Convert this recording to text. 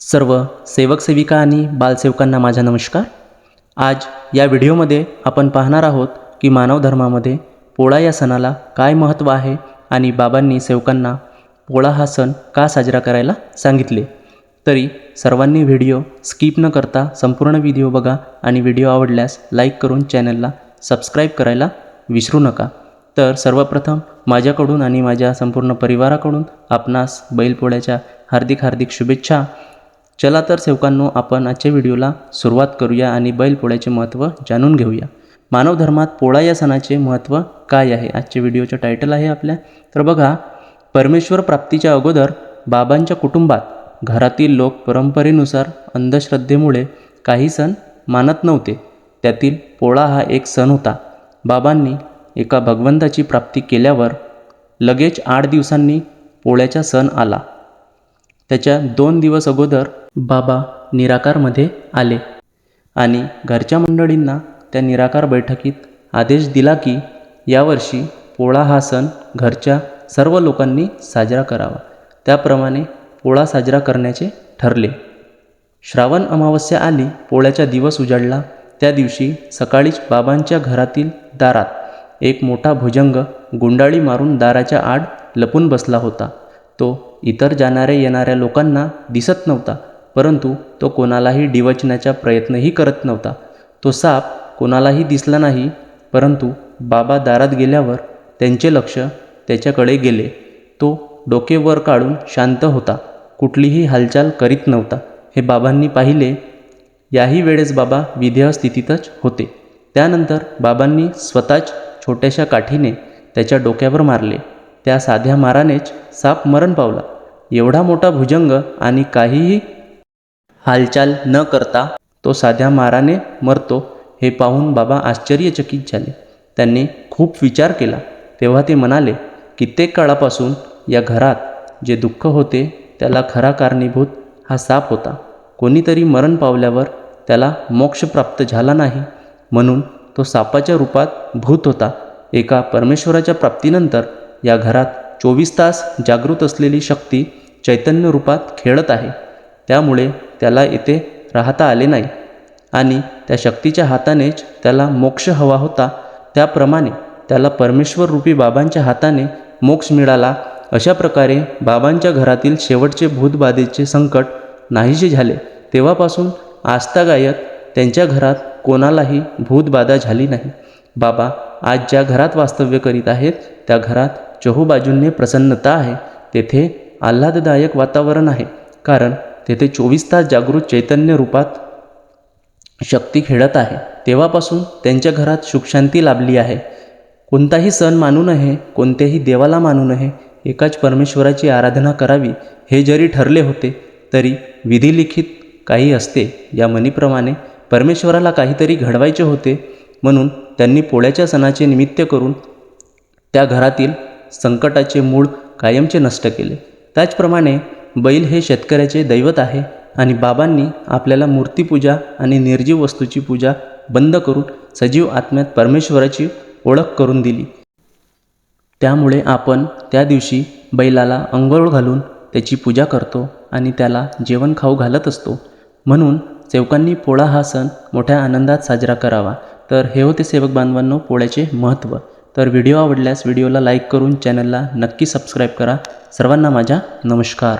सर्व सेवक सेविका आणि बालसेवकांना माझा नमस्कार. आज या व्हिडिओमध्ये आपण पाहणार आहोत की मानव धर्मामध्ये पोळा या सणाला काय महत्त्व आहे आणि बाबांनी सेवकांना पोळा हा सण का साजरा करायला सांगितले. तरी सर्वांनी व्हिडिओ स्किप न करता संपूर्ण व्हिडिओ बघा आणि व्हिडिओ आवडल्यास लाईक करून चॅनलला सबस्क्राईब करायला विसरू नका. तर सर्वप्रथम माझ्याकडून आणि माझ्या संपूर्ण परिवाराकडून आपणास बैलपोळ्याच्या हार्दिक हार्दिक शुभेच्छा. चला तर सेवकांनो आपण आजच्या व्हिडिओला सुरुवात करूया आणि बैलपोळ्याचे महत्त्व जाणून घेऊया. मानव धर्मात पोळा या सणाचे महत्त्व काय आहे? आजच्या व्हिडिओचं टायटल आहे आपल्या. तर बघा परमेश्वर प्राप्तीच्या अगोदर बाबांच्या कुटुंबात घरातील लोक परंपरेनुसार अंधश्रद्धेमुळे काही सण मानत नव्हते. त्यातील पोळा हा एक सण होता. बाबांनी एका भगवंताची प्राप्ती केल्यावर लगेच आठ दिवसांनी पोळ्याचा सण आला. त्याच्या दोन दिवस अगोदर बाबा निराकारमध्ये आले. आणि घरच्या मंडळींना त्या निराकार बैठकीत आदेश दिला की यावर्षी पोळा हा सण घरच्या सर्व लोकांनी साजरा करावा. त्याप्रमाणे पोळा साजरा करण्याचे ठरले. श्रावण अमावस्या आली पोळ्याचा दिवस उजाडला. त्या दिवशी सकाळीच बाबांच्या घरातील दारात एक मोठा भुजंग गुंडाळी मारून दाराच्या आड लपून बसला होता. तो इतर जाणाऱ्या येणाऱ्या लोकांना दिसत नव्हता. परंतु तो कोणालाही डिवचण्याचा प्रयत्नही करत नव्हता. तो साप कोणालाही दिसला नाही परंतु बाबा दारात गेल्यावर त्यांचे लक्ष त्याच्याकडे गेले. तो डोके वर काढून शांत होता. कुठलीही हालचाल करीत नव्हता. हे बाबांनी पाहिले याही वेळेस बाबा विधेय स्थितीतच होते. त्यानंतर बाबांनी स्वतःच छोट्याशा काठीने त्याच्या डोक्यावर मारले. त्या साध्या मारानेच साप मरण पावला. एवढा मोठा भुजंग आणि काहीही हालचाल न करता तो साध्या माराने मरतो हे पाहून बाबा आश्चर्यचकित झाले. त्यांनी खूप विचार केला. तेव्हा ते म्हणाले कित्येक काळापासून या घरात जे दुःख होते त्याला खरा कारणीभूत हा साप होता. कोणीतरी मरण पावल्यावर त्याला मोक्ष प्राप्त झाला नाही. म्हणून तो सापाच्या रूपात भूत होता. एका परमेश्वराच्या प्राप्तीनंतर या घरात चोवीस तास जागृत असलेली शक्ती चैतन्य रूपात खेळत आहे. त्यामुळे त्याला येथे राहता आले नाही. आणि त्या शक्तीच्या हातानेच त्याला मोक्ष हवा होता. त्याप्रमाणे त्याला परमेश्वर रूपी बाबांच्या हाताने मोक्ष मिळाला. अशा प्रकारे बाबांच्या घरातील शेवटचे भूतबाधेचे संकट नाहीसे झाले. तेव्हापासून आस्थागायत त्यांच्या घरात कोणालाही भूतबाधा झाली नाही. बाबा आज ज्या घरात वास्तव्य करीत आहेत त्या घरात चहूबाजूंनी प्रसन्नता आहे. तेथे आल्हाददायक वातावरण आहे. कारण तेथे चोवीस तास जागृत चैतन्य रूपात शक्ती खेळत आहे. तेव्हापासून त्यांच्या घरात सुखशांती लाभली आहे. कोणताही सण मानू नये कोणत्याही देवाला मानू नये एकाच परमेश्वराची आराधना करावी हे जरी ठरले होते तरी विधिलिखित काही असते. या म्हणीप्रमाणे परमेश्वराला काहीतरी घडवायचे होते म्हणून त्यांनी पोळ्याच्या सणाचे निमित्त करून त्या घरातील संकटाचे मूळ कायमचे नष्ट केले. त्याचप्रमाणे बैल हे शेतकऱ्याचे दैवत आहे आणि बाबांनी आपल्याला मूर्तीपूजा आणि निर्जीव वस्तूची पूजा बंद करून सजीव आत्म्यात परमेश्वराची ओळख करून दिली. त्यामुळे आपण त्या दिवशी बैलाला अंघोळ घालून त्याची पूजा करतो आणि त्याला जेवण खाऊ घालत असतो. म्हणून सेवकांनी पोळा हा सण मोठ्या आनंदात साजरा करावा. तर हे होते सेवक बांधवांनो पोळ्याचे महत्त्व. तर व्हिडिओ आवडल्यास व्हिडिओला लाईक करून चॅनलला नक्की सबस्क्राईब करा. सर्वांना माझा नमस्कार.